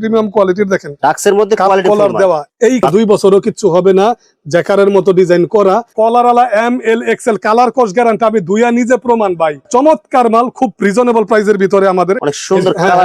Premium কোয়ালিটির দেখেন। ডাক্সের মধ্যে কলার দেওয়া। এই দুই বছরও কিচ্ছু হবে না। জ্যাকারের মতো ডিজাইন করা। এম এল এক্সেল কালার কোর্স গ্যারান্টি আমি দুইয়া নিজে প্রমাণ পাই। চমৎকার মাল খুব রিজনেবল প্রাইসের ভিতরে আমাদের। হ্যাঁ,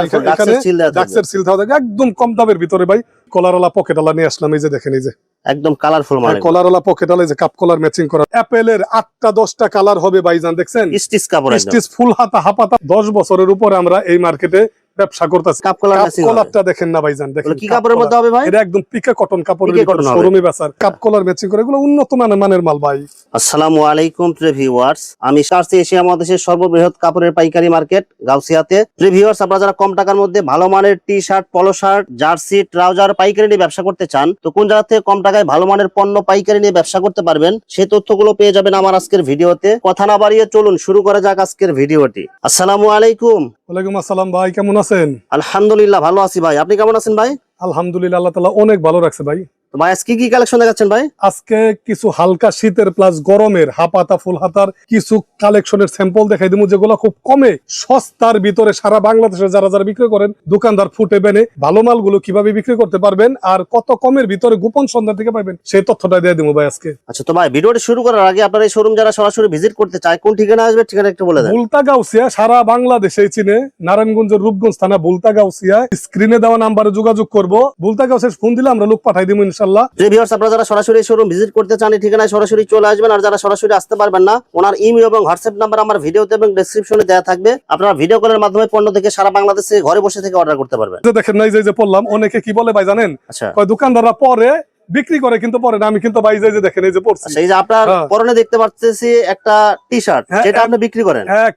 ডাক্সের সিল থাকে একদম কম দামের ভিতরে ভাই। কলারওয়ালা পকেট আলা নিয়ে আসলাম এই যে দেখেন এই যে। একদম কালারফুল মানে কলারওয়ালা পকেট আলা যে কাপ কলার ম্যাচিং করা। অ্যাপেলের আটটা দশটা কালার হবে ভাইজান দেখছেন? স্টিচ কাপড় স্টিচ ফুল হাতা হাপাতা দশ বছরের উপরে আমরা এই মার্কেটে ব্যবসা করতেছে। কাপ কলার কাপ ম্যাচিং কলারটা দেখেন না ভাইজান দেখেন কি কাপড়ের মধ্যে হবে ভাই? এটা একদম পিকা কটন কাপড়ের। শোরুমে বেচার। কাপ কলার ম্যাচিং করে এগুলো উন্নত মানের মানের মাল ভাই। আসসালামু আলাইকুম প্রিয় ভিউয়ার্স আমি সার্সি এশিয়া মহাদেশের সর্ববৃহৎ কাপড়ের পাইকারি মার্কেট গাউসিয়াতে। প্রিয় ভিউয়ার্স আপনারা যারা কম টাকার মধ্যে ভালো মানের T shirt polo shirt jersey trouser পাইকারি নিয়ে ব্যবসা করতে চান তো কোন জায়গা থেকে কম টাকায় ভালো মানের পণ্য পাইকারি নিয়ে ব্যবসা করতে পারবেন সেই তথ্যগুলো পেয়ে যাবেন আমার আজকের ভিডিওতে। কথা না বাড়িয়ে চলুন শুরু করা যাক আজকের ভিডিওটি। আসসালামু আলাইকুম। ওয়ালাইকুম আসসালাম ভাই কেমন আছেন? আলহামদুলিল্লাহ ভালো আছি ভাই। আপনি কেমন আছেন ভাই? আলহামদুলিল্লাহ আল্লাহ তালা অনেক ভালো রাখছে ভাই। ভাই আজকে কি কালেকশন দেখাচ্ছেন ভাই? আজকে কিছু হালকা শীতের প্লাস গরমের হাপাতা ফুল হাতার কিছু কালেকশনের স্যাম্পল দেখাই দিব যেগুলো খুব কমে সস্তার ভিতরে সারা বাংলাদেশে যারা যারা বিক্রি করেন দোকানদার ফুটে বেনে ভালো মালগুলো কীভাবে বিক্রি করতে পারবেন আর কত কমের ভিতরে গোপন সন্ধান থেকে পাবেন সেই তথ্যটা দিয়ে দিব ভাই আজকে। আচ্ছা তো ভাই ভিডিওটি শুরু করার আগে আপনার এই শোরুম যারা সরাসরি ভিজিট করতে চায় কোন ঠিকানা আসবে ঠিকানা একটু বলে দেন। বুলতা গাউসিয়া সারা বাংলাদেশে চিনে নারায়ণগঞ্জের রূপগঞ্জ থানা বুলতা গাউসিয়া স্ক্রিনে দেওয়া নাম্বারে যোগাযোগ করব। বুলতা গাউসিয়া ফোন দিলে আমরা লোক পাঠাই দিব ইনশাল্লাহ যে ভিউয়ার্স আপনারা যারা সরাসরি শোরুম ভিজিট করতে চান এই ঠিকানায় সরাসরি চলে আসবেন। আর যারা সরাসরি আসতে পারবেন না ওনার ইমেল এবং হোয়াটসঅ্যাপ নাম্বার আমার ভিডিওতে এবং ডেসক্রিপশনে দেওয়া থাকবে। আপনারা ভিডিও কলের মাধ্যমে পণ্য থেকে সারা বাংলাদেশে ঘরে বসে থেকে অর্ডার করতে পারবেন। দেখেন নাই যে পড়লাম অনেকে কি বলে ভাই জানেন? আচ্ছা। দোকানদাররা পরে বিক্রি করে কিন্তু পরে না আমি কিন্তু ভাই যে যে দেখেন এই যে পড়ছি। আচ্ছা এই যে আপনার হ্যাঁ। পরনে দেখতে পাচ্ছি একটা টি শার্ট হ্যাঁ, যেটা আপনি বিক্রি করেন। হ্যাঁ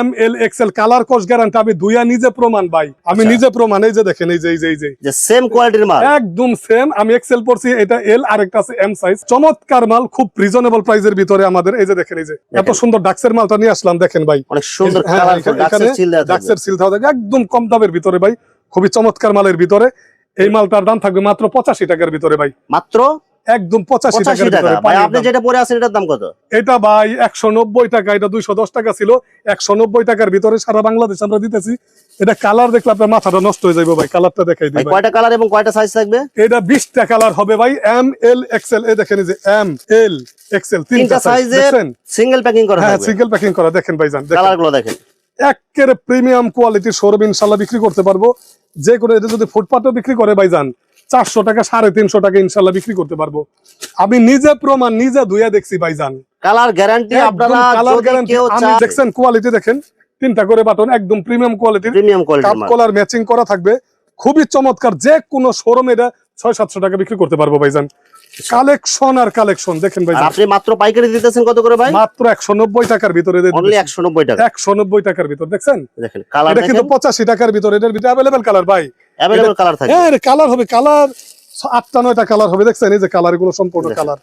এম এল কালার গ্যারান্টি আমি দুইয়া নিজে প্রমাণ ভাই আমি আচ্ছা। নিজে প্রমাণ এই যে দেখেন এই যে এই যে এই যে। যে সেম কোয়ালিটির মাল। একদম সেম আমি এক্সেল পড়ছি এটা এল আর একটা আছে এম সাইজ চমৎকার মাল খুব রিজনেবল প্রাইসের ভিতরে আমাদের এই যে দেখেন এই যে। এত সুন্দর ডাক্সের মালটা নিয়ে আসলাম দেখেন ভাই। অনেক সুন্দর হ্যাঁ, ডাক্সের ডাক্সের সিল একদম কম দামের ভিতরে ভাই খুবই চমৎকার মালের ভিতরে। এই মালটার দাম থাকবে মাত্র পঁচাশি টাকার ভিতরে ভাই। মাত্র? একদম পঁচাশি টাকা। আপনি যেটা পরে আছেন এটার দাম কত? এটা ভাই একশো নব্বই টাকা এটা দুইশো দশ টাকা ছিল। একশো নব্বই টাকার ভিতরে সারা বাংলাদেশ আমরা দিতেছি। এটা কালার দেখলে আপনার মাথাটা নষ্ট হয়ে যাবে ভাই কালারটা দেখাই ভাই দিই কয়টা কালার এবং কয়টা সাইজ থাকবে? এটা বিশটা কালার হবে ভাই এম এল এক্সেল এই দেখেন যে এম এল এক্সেল তিনটা সাইজ সাইজের সিঙ্গেল প্যাকিং করা হ্যাঁ সিঙ্গেল প্যাকিং করা। দেখেন ভাইজান দেখেন। কালারগুলো দেখেন। একের প্রিমিয়াম কোয়ালিটির শোরুম ইনশাল্লাহ বিক্রি করতে পারব। যে কোনো এটা যদি ফুটপাতেও বিক্রি করে ভাইজান চারশো টাকা সাড়ে তিনশো টাকা ইনশাল্লাহ বিক্রি করতে পারব। আমি নিজে প্রমাণ নিজে ধুইয়া দেখছি ভাইজান। কালার গ্যারান্টি আপনারা কালার গ্যারান্টি আমি দেখছেন কোয়ালিটি দেখেন তিনটা করে বাটন একদম প্রিমিয়াম কোয়ালিটির প্রিমিয়াম কাপ কলার ম্যাচিং করা থাকবে। খুবই চমৎকার যে কোনো শোরুমে এটা ছয় সাতশো টাকা বিক্রি করতে পারব ভাইজান। কালেকশন আর কালেকশন দেখেন ভাই আপনি মাত্র পাইকারি দিতেছেন কত করে ভাই? মাত্র একশো নব্বই টাকার ভিতরে অনলি একশো নব্বই টাকা। একশো নব্বই টাকার ভিতর দেখছেন? দেখেন কালার এটা কিন্তু পঁচাশি টাকার ভিতরে এটার ভিতরে অ্যাভেলেবেল কালার ভাই। কালার থাকে হ্যাঁ কালার হবে কালার আটটা নয়টা কালার হবে দেখছেন? এই যে কালারগুলো সম্পূর্ণ কালার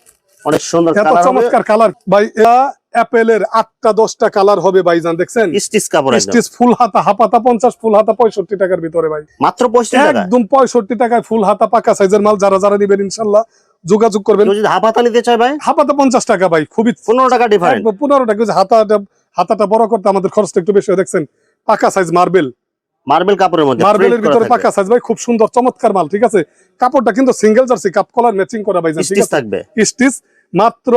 অনেক সুন্দর এত চমৎকার কালার ভাই এটা অ্যাপেলের আটটা দশটা কালার হবে ভাইজান দেখছেন? স্টিচ কাপড় স্টিচ ফুল হাতা হাপাতা পঞ্চাশ ফুল হাতা পঁয়ষট্টি টাকার ভিতরে ভাই। মাত্র একদম পঁয়ষট্টি টাকায় ফুল হাতা পাকা সাইজের মাল যারা যারা নিবেন ইনশাল্লাহ যোগাযোগ করবেন। কেউ যদি হাফ নিতে চায় ভাই? হাপাতা পঞ্চাশ টাকা ভাই খুবই পনেরো টাকা ডিফারেন্ট পনেরো টাকা হাতাটা হাতাটা বড় করতে আমাদের খরচটা একটু বেশি হয় দেখছেন? পাকা সাইজ মার্বেল। মার্বেল কাপড়ের মধ্যে মার্বেলের ভিতরে। পাকা সাইজ ভাই খুব সুন্দর চমৎকার মাল ঠিক আছে? কাপড়টা কিন্তু single jersey cup collar matching করা ভাইজান ঠিক আছে? থাকবে। স্টিচ মাত্র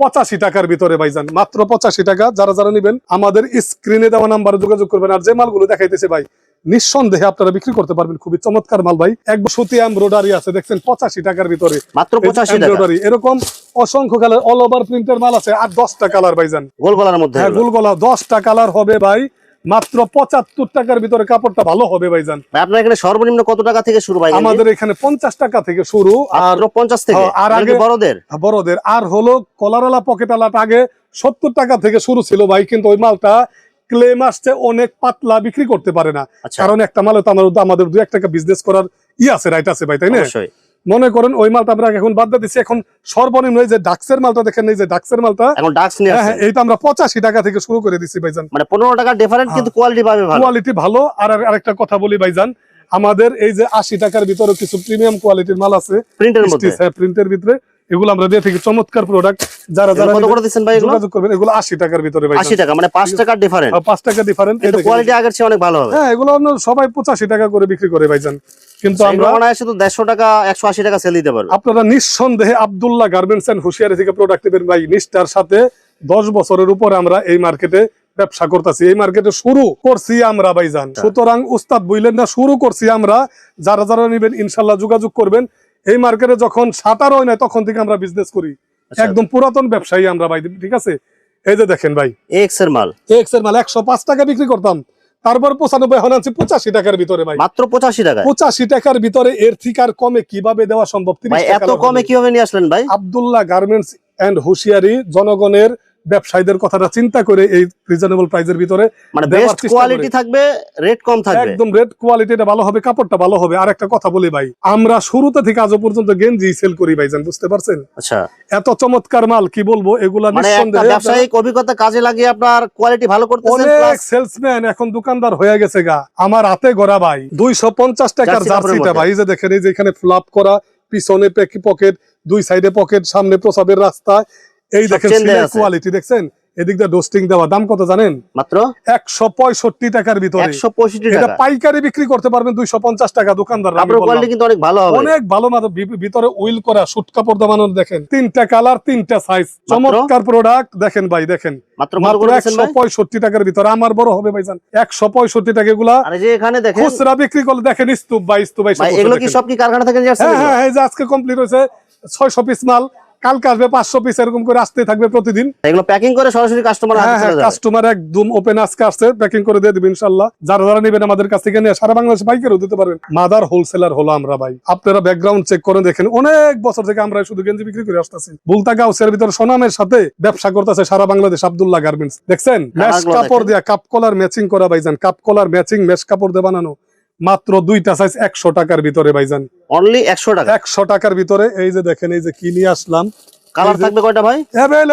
পঁচাশি টাকার ভিতরে ভাইজান মাত্র পঁচাশি টাকা। যারা যারা নিবেন আমাদের স্ক্রিনে দেওয়া নাম্বারে যোগাযোগ করবেন। আর যে মালগুলো দেখাইতেছে ভাই নিঃসন্দেহে আপনারা বিক্রি করতে পারবেন। খুবই চমৎকার মাল ভাই। এক সুতি এমব্রয়ডারি আছে দেখছেন পঁচাশি টাকার ভিতরে। মাত্র পঁচাশি এমব্রয়ডারি এরকম অসংখ্য কালার অল ওভার প্রিন্টের মাল আছে। আর দশটা কালার ভাইজান। গোল গলার মধ্যে হ্যাঁ এগুলো। দশটা কালার হবে ভাই। মাত্র পঁচাত্তর টাকার ভিতরে কাপড়টা ভালো হবে ভাইজান। আপনার এখানে সর্বনিম্ন কত টাকা থেকে শুরু ভাই আমাদের এখানে পঞ্চাশ টাকা থেকে শুরু আর পঞ্চাশ থেকে? হ্যাঁ, আর আগে- বড়দের? বড়দের। আর হলো কলারালা পকেট আলাটা আগে সত্তর টাকা থেকে শুরু ছিল ভাই কিন্তু ওই মালটা ক্লেম আসছে অনেক পাতলা বিক্রি করতে পারে না। আচ্ছা। কারণ একটা মালে তো আমাদের দু এক টাকা বিজনেস করার ই আছে রাইট আছে ভাই তাই না? মনে করেন ওই মালটা আমরা এখন বাদ দিয়ে দিচ্ছি এখন সর্বনিম্ন যে ডাক্সের মালটা দেখেন এই যে ডাক্সের মালটা এখন ডাক্স নিয়ে হ্যাঁ হ্যাঁ, এইটা আমরা পঁচাশি টাকা থেকে শুরু করে দিচ্ছি ভাইজান। মানে পনেরো টাকা ডিফারেন্ট হ্যাঁ। কিন্তু কোয়ালিটি পাবে ভালো। কোয়ালিটি ভালো। আর আর- আরেকটা কথা বলি ভাইজান আমাদের এই যে আশি টাকার ভিতরে কিছু প্রিমিয়াম কোয়ালিটির মাল আছে। প্রিন্টের মধ্যে। হ্যাঁ প্রিন্টের ভিতরে। এগুলো আমরা দিয়ে থাকি চমৎকার প্রোডাক্ট যারা যারা কত করে দিচ্ছেন ভাই এগুলো? যোগাযোগ করবেন এগুলো আশি টাকার ভিতরে ভাই আশি টাকা মানে পাঁচ টাকার ডিফারেন্ট পাঁচ টাকা ডিফারেন্ট কিন্তু কোয়ালিটি আগের চেয়ে অনেক ভালো হবে। হ্যাঁ এগুলো সবাই পঁচাশি টাকা করে বিক্রি করে ভাইজান। কিন্তু আমরা মনে হয় শুধু দেড়শো টাকা একশো আশি টাকা সেল দিতে পারবে। আপনারা নিঃসন্দেহে আব্দুল্লাহ গার্মেন্টস এন্ড হুশিয়ারি থেকে প্রোডাক্ট নেবেন ভাই। নিষ্ঠার সাথে দশ বছরের উপরে আমরা এই মার্কেটে ব্যবসা করতেছি। এই মার্কেটে শুরু করছি আমরা ভাইজান। সুতরাং উস্তাদ বইলেন না শুরু করছি আমরা। যারা যারা নেবেন ইনশাল্লাহ যোগাযোগ করবেন। এই মার্কেটে যখন সাঁতার হয় না তখন থেকে আমরা বিজনেস করি। আচ্ছা। একদম পুরাতন ব্যবসায়ী আমরা ভাই ঠিক আছে? এই যে দেখেন ভাই। এক্সের মাল। এক্সের মাল একশো পাঁচ টাকা বিক্রি করতাম। তারপর পঁচানব্বই এখন আনছি পঁচাশি টাকার ভিতরে ভাই। মাত্র পঁচাশি টাকা পঁচাশি টাকার ভিতরে এর থেকে আর কমে কীভাবে দেওয়া সম্ভব? ভাই এত কমে কীভাবে নিয়ে আসলেন ভাই? আবদুল্লাহ গার্মেন্টস এন্ড হুশিয়ারি জনগণের ব্যবসায়ীদের কথাটা চিন্তা করে এই রিজনেবল প্রাইসের ভিতরে মানে বেস্ট কোয়ালিটি থাকবে রেট কম থাকবে। একদম রেড কোয়ালিটিটা ভালো হবে কাপড়টা ভালো হবে। আর একটা কথা বলি ভাই আমরা শুরুতে থেকে আজও পর্যন্ত গেঞ্জি সেল করি ভাইজান বুঝতে পারছেন? আচ্ছা। এত চমৎকার মাল কি বলব এগুলা মানে নিঃসন্দেহে ব্যবসায়িক অভিজ্ঞতা কাজে লাগিয়ে আপনার কোয়ালিটি ভালো করতেছেন অনেক সেলসম্যান এখন দোকানদার হয়ে গেছে গা। আমার হাতে গড়া ভাই দুইশো পঞ্চাশ টাকার জার্সি কাপড়ের জার্সিটা ভাই যে দেখেন এই যে এখানে ফ্লাপ করা পিছনে পকেট দুই সাইডে পকেট সামনে প্রসাবের রাস্তা এই দেখেন কোয়ালিটি দেখছেন? এদিক দিয়ে ডোস্টিং দেওয়া। দাম কত জানেন? মাত্র? একশো পঁয়ষট্টি টাকার ভিতরে। এটা পাইকারি বিক্রি করতে পারবেন দুইশো পঞ্চাশ টাকা দোকানদার অনেক ভালো হবে। অনেক ভালো ভিতরে উইল করা সুট কাপড় দামানো দেখেন। তিনটা কালার তিনটা সাইজ চমৎকার প্রোডাক্ট দেখেন ভাই দেখেন। একশো ভাই? পঁয়ষট্টি টাকার ভিতরে। আমার বড় হবে ভাইজান একশো পঁয়ষট্টি টাকা এগুলা। আর যে এখানে দেখেন খুচরা বিক্রি করলে দেখেন স্তূপ বা স্তূপ ভাই এগুলো কি সব কি কারখানা থেকে নিয়ে হ্যাঁ হ্যাঁ আজকে কমপ্লিট হয়েছে ছয়শো পিস মাল। কালকে আসবে পাঁচশো পিস এরকম করে আসতে থাকবে প্রতিদিন। এগুলো প্যাকিং করে সরাসরি কাস্টমার হ্যাঁ হ্যাঁ কাস্টমার একদম ওপেন আজকে আসছে প্যাকিং করে দিয়ে দিবে ইনশাল্লাহ যারা যারা নেবেন আমাদের কাছ থেকে নিয়ে সারা বাংলাদেশে বাইকেরও দিতে পারবেন। মাদার হোলসেলার হলো আমরা ভাই। আপনারা ব্যাকগ্রাউন্ড চেক করে দেখেন অনেক বছর থেকে আমরা শুধু গেঞ্জি বিক্রি করে আসতেছি। বুলতা গাউসের ভিতরে সোনামের সাথে ব্যবসা করতেছে সারা বাংলাদেশ আবদুল্লাহ গার্মেন্টস দেখছেন? ম্যাচ কালারগুলো কাপড়। দিয়া কাপ কলার ম্যাচিং করা ভাইজান কাপ কলার ম্যাচিং ম্যাচ কাপড় দিয়ে বানানো। মাত্র দুইটা সাইজ একশো টাকার ভিতরে ভাইজান। অনলি একশো টাকা? একশো টাকার ভিতরে এই যে দেখেন এই যে কি নিয়ে আসলাম। কালার এই থাকবে কয়টা ভাই?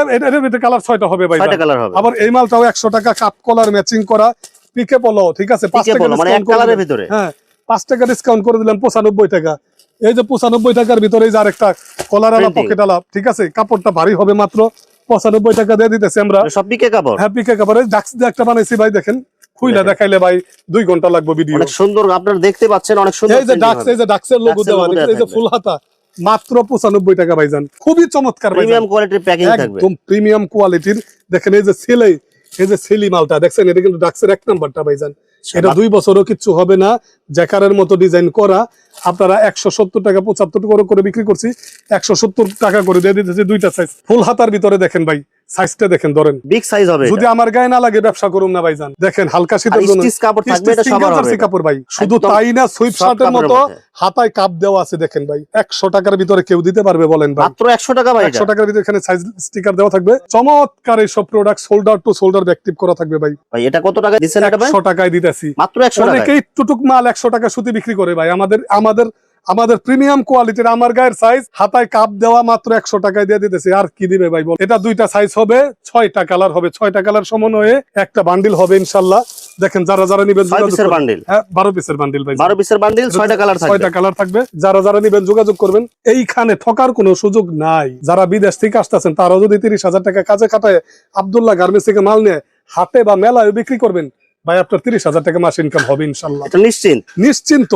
এটা- কালার ছয়টা হবে ভাই কালার হবে। আবার এই মালটাও একশো টাকা কাপ কলার ম্যাচিং করা। পিকে পলো ঠিক আছে? পাঁচ টাকা পলো, মানে। ভিতরে? হ্যাঁ পাঁচ টাকা ডিসকাউন্ট করে দিলাম পঁচানব্বই টাকা। এই যে পঁচানব্বই টাকার ভিতরে এই যে আরেকটা কলার আলা পকেট আলা ঠিক আছে? কাপড়টা ভারী হবে মাত্র পঁচানব্বই টাকা দিয়ে দিতেছি আমরা। সব পিকে কাপড়? হ্যাঁ পিকে কাপড়ে। ডাক্স দিয়ে একটা বানাইছি ভাই দেখেন। খুইলা দেখাইলে ভাই দুই ঘণ্টা লাগবে ভিডিও অনেক সুন্দর আপনারা দেখতে পাচ্ছেন অনেক সুন্দর এই যে ডাক্স এই যে ডাক্সের লোগো দেওয়া এই যে ফুল হাতা মাত্র পঁচানব্বই টাকা ভাইজান। খুবই চমৎকার প্রিমিয়াম কোয়ালিটির প্যাকিং থাকবে। একদম প্রিমিয়াম কোয়ালিটির দেখেন এই যে ছেলে এই যে সেলি মালটা দেখছেন? এটা কিন্তু ডাক্সের এক নাম্বারটা ভাইজান। এটা দুই বছরও কিচ্ছু হবে না। জ্যাকারের মতো ডিজাইন করা। আপনারা একশো সত্তর টাকা পঁচাত্তর করে করে বিক্রি করছি। একশো সত্তর টাকা করে দিয়ে দিতেছি দুইটা সাইজ ফুল হাতার ভিতরে দেখেন ভাই। সাইজটা দেখেন ধরেন। বিগ সাইজ হবে যদি আমার গায়ে না লাগে ব্যবসা না ভাইজান। দেখেন হালকা শীতের জন্য কাপড় থাকবে এটা সবার হবে কাপড় ভাই। শুধু তাই না সুইপ শার্টের মতো হাতায় কাপ দেওয়া আছে দেখেন ভাই। একশো টাকার ভিতরে কেউ দিতে পারবে বলেন ভাই। মাত্র একশো টাকা ভাই এটা। একশো টাকার ভিতরে এখানে সাইজ স্টিকার দেওয়া থাকবে। চমৎকার এই সব প্রোডাক্ট শোল্ডার টু শোল্ডার ব্যাকটিভ করা থাকবে ভাই। ভাই এটা কত টাকা এটা ভাই? একশো টাকায় দিতেছি। মাত্র একশো টাকা অনেকেই টুটুক মাল একশো টাকা সুতি বিক্রি করে ভাই। আমাদের আমাদের আমাদের প্রিমিয়াম কোয়ালিটির আমার গায়ের সাইজ হাতায় কাপ দেওয়া মাত্র একশো টাকায় দিয়ে দিতেছি। আর কি দিবে ভাই বল? এটা দুইটা সাইজ হবে ছয়টা কালার হবে। ছয়টা কালার সমন্বয়ে একটা বান্ডিল হবে ইনশাল্লাহ। দেখেন যারা যারা নিবেন হ্যাঁ বারো পিসের বান্ডিল ভাই। বারো পিসের বান্ডিল ছয়টা কালার ছয়টা কালার থাকবে। যারা যারা নিবেন যোগাযোগ করবেন। এইখানে ঠকার কোনো সুযোগ নাই। যারা বিদেশ থেকে আসতেছেন তারাও যদি তিরিশ হাজার টাকা কাজে খাটায় আবদুল্লাহ গার্মেন্টস থেকে মাল নিয়ে হাটে বা মেলায় বিক্রি করবেন। ভাই আপনার তিরিশ হাজার টাকা মাস ইনকাম হবে ইনশাল্লাহ। নিশ্চিন্ত। নিশ্চিন্ত।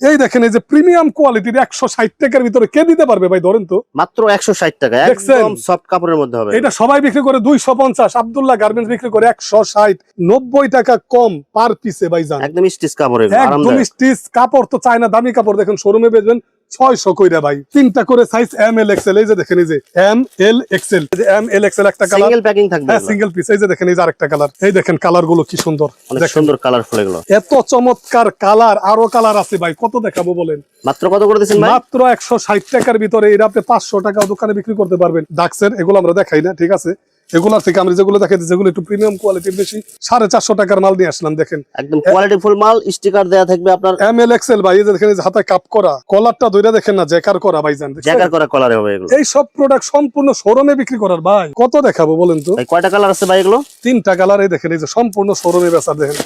এই দেখেন এই যে প্রিমিয়াম কোয়ালিটির একশো ষাট টাকার ভিতরে কে দিতে পারবে ভাই ধরেন তো? মাত্র একশো ষাট টাকা? একদম সফট কাপড়ের মধ্যে হবে। এটা সবাই বিক্রি করে দুইশো পঞ্চাশ আবদুল্লাহ গার্মেন্টস বিক্রি করে একশো ষাট নব্বই টাকা কম পার পিসে ভাই জান একদম স্টিচ কাপড় একদম স্টিচ কাপড় তো চায় না দামি কাপড়। দেখেন শোরুমে বেচবেন ছয়শো কইরা ভাই। তিনটা করে সাইজ এম এল এক্সেল এই যে দেখেন এই যে M L XL M L XL একটা কালার সিঙ্গেল প্যাকিং থাকবে হ্যাঁ সিঙ্গেল পিস এই যে দেখেন এই যে আরেকটা কালার এই দেখেন কালারগুলো কি সুন্দর। অনেক সুন্দর কালারফুল এগুলো। এত চমৎকার কালার আরও কালার আছে ভাই। কত দেখাবো বলেন? মাত্র কত করে দিচ্ছেন ভাই? মাত্র একশো ষাট টাকার ভিতরে এটা আপনি পাঁচশো টাকা দোকানে বিক্রি করতে পারবেন। ডাক্সের এগুলো আমরা দেখাই না ঠিক আছে? এগুলোর থেকে আমরা যেগুলো দেখাই যেগুলো একটু প্রিমিয়াম কোয়ালিটির বেশি। সাড়ে চারশো টাকার মাল নিয়ে আসলাম দেখেন। একদম কোয়ালিটি ফুল মাল স্টিকার দেয়া থাকবে আপনার এম এল এক্সেল ভাই দেখেন হাতে কাপ করা। কলারটা ধরে দেখেন না জ্যাকার করা ভাই জান? জ্যাকার করা কলারে হবে এগুলো। এই সব প্রোডাক্ট সম্পূর্ণ শোরুমে বিক্রি করার ভাই। কত দেখাবো বলেন তো? কয়টা কালার আছে ভাই এগুলো? তিনটা কালার এই দেখেন এই যে সম্পূর্ণ শোরুমে বেচা দেখেন।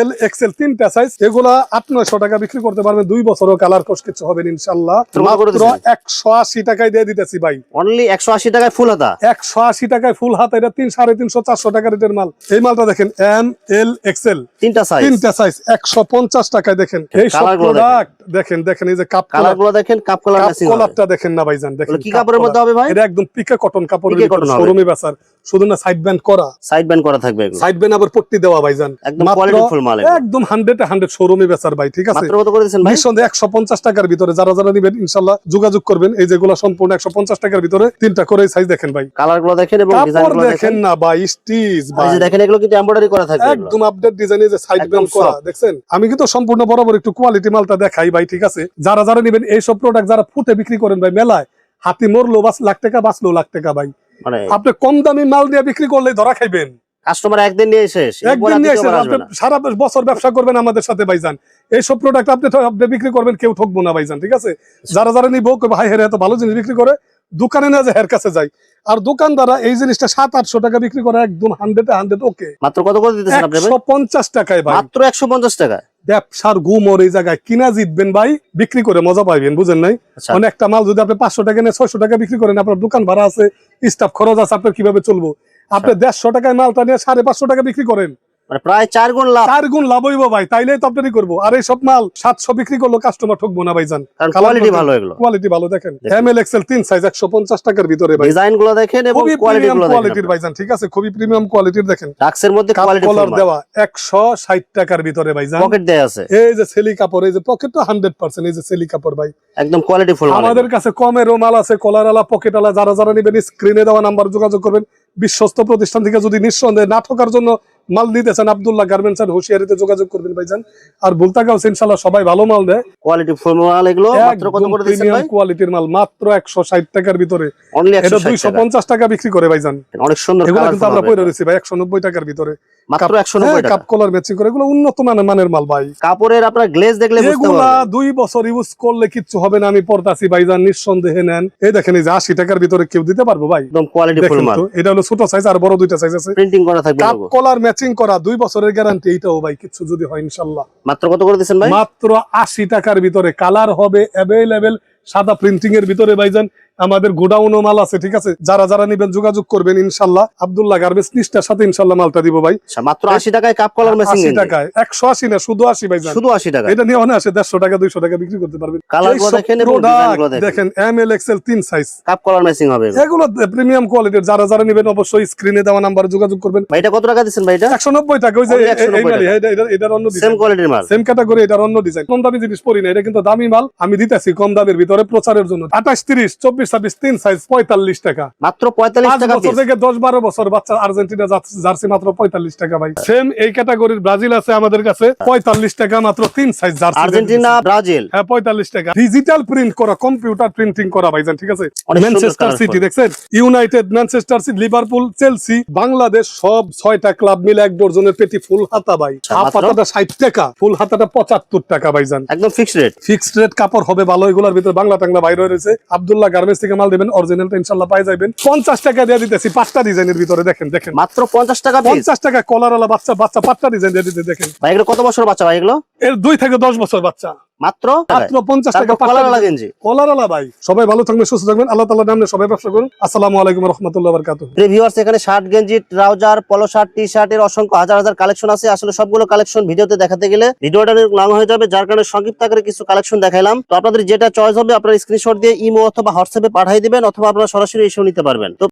এল এক্সেল তিনটা সাইজ এগুলা আট টাকা বিক্রি করতে পারবেন। দুই বছরও কালার কোর্স কিছু হবে ইনশাল্লাহ তো কত করে মাত্র দিচ্ছেন? একশো আশি টাকায় দিয়ে দিতেছি ভাই। অনলি একশো আশি টাকায় ফুল হাতা? একশো আশি টাকায় ফুল হাত এটা তিন সাড়ে তিনশো চারশো টাকা রেটের মাল। এই মালটা দেখেন এম এল এক্সেল তিনটা সাইজ তিনটা সাইজ একশো পঞ্চাশ টাকায় দেখেন। এই সব প্রোডাক্ট দেখেন। দেখেন এই যে কাপ কালারগুলো দেখেন কাপ কালার কাপ দেখেন না ভাইজান দেখেন কি কাপড়ের মধ্যে হবে ভাই? এটা একদম পিকে কটন কাপড়ের শোরুমে বেচার। শুধু না সাইড ব্যান্ড করা। সাইড ব্যান্ড করা থাকবে সাইড ব্যান্ড আবার পট্টি দেওয়া ভাইজান। একদম কোয়ালিটি ফুল মাল। একদম হান্ড্রেড হান্ড্রেড শোরুমে বেচার ভাই ঠিক আছে? মাত্র কত করে ভাই? নিঃসন্দেহে একশো পঞ্চাশ টাকার ভিতরে যারা যারা নিবেন ইনশাল্লাহ যোগাযোগ করবেন। এই যেগুলো সম্পূর্ণ একশো পঞ্চাশ টাকার ভিতরে তিনটা করে সাইজ দেখেন ভাই। কালারগুলো দেখেন এবং ডিজাইন কাপড়গুলো দেখেন না ভাই স্টিচ এই যে দেখেন এগুলো কিন্তু এমব্রয়ডারি করা থাকবে একদম আপডেট ডিজাইনে যে সাইড ব্যান্ড করা। দেখছেন? আমি কিন্তু সম্পূর্ণ বরাবর একটু কোয়ালিটি মালটা দেখাই ভাই ঠিক আছে? যারা যারা নেবেন এইসব প্রোডাক্ট যারা ফুটে বিক্রি করেন ভাই মেলায় হাতি মরলো বাস লাখ টাকা বাঁচলো লাখ টাকা ভাই। মানে আপনি কম দামি মাল দিয়ে বিক্রি করলে ধরা খাইবেন। কাস্টমার একদিন নিয়ে শেষ একদিন নিয়ে দ্বিতীয়বার আপনি সারা বছর ব্যবসা করবেন আমাদের সাথে ভাইজান। এইসব প্রোডাক্ট আপনি আপনি বিক্রি করবেন কেউ ঠকবো না ভাইজান ঠিক আছে? যারা যারা নিবো ভাই হেরে এত ভালো জিনিস বিক্রি করে দোকানে না যে হের কাছে যায় আর এই জিনিসটা সাত আটশো টাকা বিক্রি করে একদম হান্ড্রেড হান্ড্রেড ওকে মাত্র কত করে দিতেছেন আপনি পঞ্চাশ টাকায় মাত্র একশো পঞ্চাশ টাকা ব্যবসার গুমর এই জায়গায়। কিনা জিতবেন ভাই বিক্রি করে মজা পাইবেন বুঝেন নাই? আচ্ছা। মানে একটা মাল যদি আপনি পাঁচশো টাকা নিয়ে ছয়শো টাকা বিক্রি করেন আপনার দোকান ভাড়া আছে স্টাফ খরচ আছে আপনার কীভাবে চলবো? আপনি দেড়শো টাকায় মালটা নিয়ে সাড়ে পাঁচশো টাকা বিক্রি করেন। মানে প্রায় চার গুণ লাভ। চার গুণ লাভ হইব ভাই তাইলেই তো আপনারই করব। আর এই সব মাল সাতশো বিক্রি করল কাস্টমার ঠকবো না কারণ কোয়ালিটি ভালো এগুলো। কোয়ালিটি ভালো দেখেন। এম এল এক্সেল তিন সাইজ একশো পঞ্চাশ টাকার ভিতরে ভাই। ডিজাইনগুলো দেখেন এবং কোয়ালিটি কোয়ালিটির ভাইজান ঠিক আছে? খুবই প্রিমিয়াম কোয়ালিটির দেখেন। মধ্যে কোয়ালিটি কলার দেওয়া একশো ষাট টাকার ভিতরে ভাইজান। পকেট দেয়া আছে। এই যে সেলি কাপড় এই যে পকেট তো হান্ড্রেড পার্সেন্ট এই যে সেলি কাপড় ভাই। একদম কোয়ালিটি ফুল আমাদের কাছে কমেরও মাল আছে কলার আলা পকেট আলা যারা যারা নেবেন স্ক্রিনে দেওয়া নাম্বার যোগাযোগ করবেন। বিশ্বস্ত প্রতিষ্ঠান থেকে যদি নিঃসন্দেহে না ঠকার জন্য মাল নিতেছেন আব্দুল্লাহ গার্মেন্টস এন্ড হুশিয়ারিতে যোগাযোগ করবেন ভাইজান। আর ভুলতাকাও ইনশাল্লাহ সবাই ভালো মাল দেয়। কোয়ালিটি ফুল মাল এগুলো মাত্র কত করে দিচ্ছেন ভাই? কোয়ালিটির মাল মাত্র একশো ষাট টাকার ভিতরে। এটা একশো দুইশো পঞ্চাশ টাকা বিক্রি করে ভাইজান। অনেক সুন্দর এগুলো কিন্তু আমরা পরে রয়েছি ভাই একশো নব্বই টাকার ভিতরে। মাত্র টাকা। কাপ কলার ম্যাচিং করে। এগুলো উন্নত মানের মানের মাল ভাই। কাপড়ের আপনার গ্লেজ দেখলে বুঝতে এগুলা পারবেন। দুই বছর ইউজ করলে কিচ্ছু হবে না আমি পড়তাছি ভাইজান নিঃসন্দেহে নেন। এই দেখেন এই যে আশি টাকার ভিতরে কেউ দিতে পারব ভাই? একদম কোয়ালিটি ফুল মাল। এটা হলো ছোট সাইজ আর বড় দুইটা সাইজ আছে। প্রিন্টিং করা থাকবে কাপ কলার ম্যাচিং করা দুই বছরের গ্যারান্টি এইটাও ভাই কিছু যদি হয় ইনশাল্লাহ। মাত্র কত করে ভাই? মাত্র আশি টাকার ভিতরে। কালার হবে অ্যাভেলেবেল সাদা প্রিন্টিং এর ভিতরে ভাইজান আমাদের গোডাউন মাল আছে ঠিক আছে? যারা যারা নিবেন যোগাযোগ করবেন ইনশাল্লাহ। আব্দুল্লাহ গার্মেন্টস নিষ্ঠার সাথে ইনশাল্লাহ মালটা দিব ভাই। আচ্ছা, মাত্র আশি টাকায় কাপ কলার মেশিন আশি টাকায় একশো আশি না শুধু আশি ভাইজান শুধু আশি টাকা এটা নিয়ে অনেক আসে দেড়শো টাকা দুইশো টাকা বিক্রি করতে পারবেন। দেখেন এম এল এক্সেল তিন সাইজ কাপ কলার মেশিন হবে এগুলো। প্রিমিয়াম কোয়ালিটির যারা যারা নেবেন অবশ্যই স্ক্রিনে দেওয়া নাম্বারে যোগাযোগ করবেন। ভাই এটা কত টাকা দিচ্ছেন ভাই এটা? একশো নব্বই টাকা ওই যে 190 এটার অন্য সেম কোয়ালিটির মাল। সেম ক্যাটাগরি এটার অন্য ডিজাইন কম দামি জিনিস পরি না এটা কিন্তু দামি মাল। আমি দিতেছি কম দামের ভিতরে প্রচারের জন্য। আঠাশ তিরিশ চব্বিশ ছাব্বিশ তিন সাইজ পঁয়তাল্লিশ টাকা। মাত্র পঁয়তাল্লিশ টাকা বছর থেকে দশ বারো বছর বাচ্চা আর্জেন্টিনা জার্সি- জার্সি মাত্র পঁয়তাল্লিশ টাকা ভাই। সেম এই ক্যাটাগরির ব্রাজিল আছে আমাদের কাছে পঁয়তাল্লিশ টাকা মাত্র তিন সাইজ জার্সি আর্জেন্টিনা ব্রাজিল। হ্যাঁ পঁয়তাল্লিশ টাকা। ডিজিটাল প্রিন্ট করা কম্পিউটার প্রিন্টিং করা ভাইজান ঠিক আছে? ম্যানচেস্টার সিটি দেখছেন? United Manchester City Liverpool Chelsea Bangladesh সব ছয়টা ক্লাব মিলে এক ডজনের পেটি ফুল হাতা ভাই। আচ্ছা, হাফ হাতাটা ষাট টাকা ফুল হাতাটা পঁচাত্তর টাকা ভাইজান একদম ফিক্সড রেট ফিক্সড রেট কাপড় হবে ভালো এগুলোর ভিতরে বাংলা টাংলা বাইরে রয়েছে। আব্দুল্লাহ গার্মেন্টস থেকে মাল দেবেন অরিজিনালটা ইনশাল্লাহ পাই যাবেন পঞ্চাশ টাকা দিয়ে দিতেছি পাঁচটা ডিজাইনের ভিতরে দেখেন দেখেন। মাত্র পঞ্চাশ টাকা পঞ্চাশ টাকা কলার বাচ্চা বাচ্চা পাঁচটা ডিজাইন দিয়ে দিতে দেখেন। ভাই এগুলো কত বছর বাচ্চা ভাই এগুলো? এর দুই থেকে দশ বছর বাচ্চা। মাত্র মাত্র পঞ্চাশ টাকা তারপর গেঞ্জি কলারালা ভাই। সবাই ভালো থাকবেন সুস্থ থাকবেন। আল্লাহ তাআলার নামে সবাই ব্যবসা করুন। আসসালামু আলাইকুম রহমতুল্লাহ বারকাতুহ। ভিউয়ার্স এখানে শার্ট গেঞ্জি ট্রাউজার পলো শার্ট টি শার্টের অসংখ্য হাজার হাজার কালেকশন আছে। আসলে সবগুলো কালেকশন ভিডিওতে দেখাতে গেলে ভিডিওটা লং হয়ে যাবে যার কারণে সংক্ষিপ্ত আকারে কিছু কালেকশন দেখাইলাম। তো আপনাদের যেটা চয়েস হবে আপনারা স্ক্রিনশট দিয়ে ইমো অথবা হোয়াটসঅ্যাপে পাঠিয়ে দিবেন অথবা আপনারা সরাসরি এসেও নিতে পারবেন। তো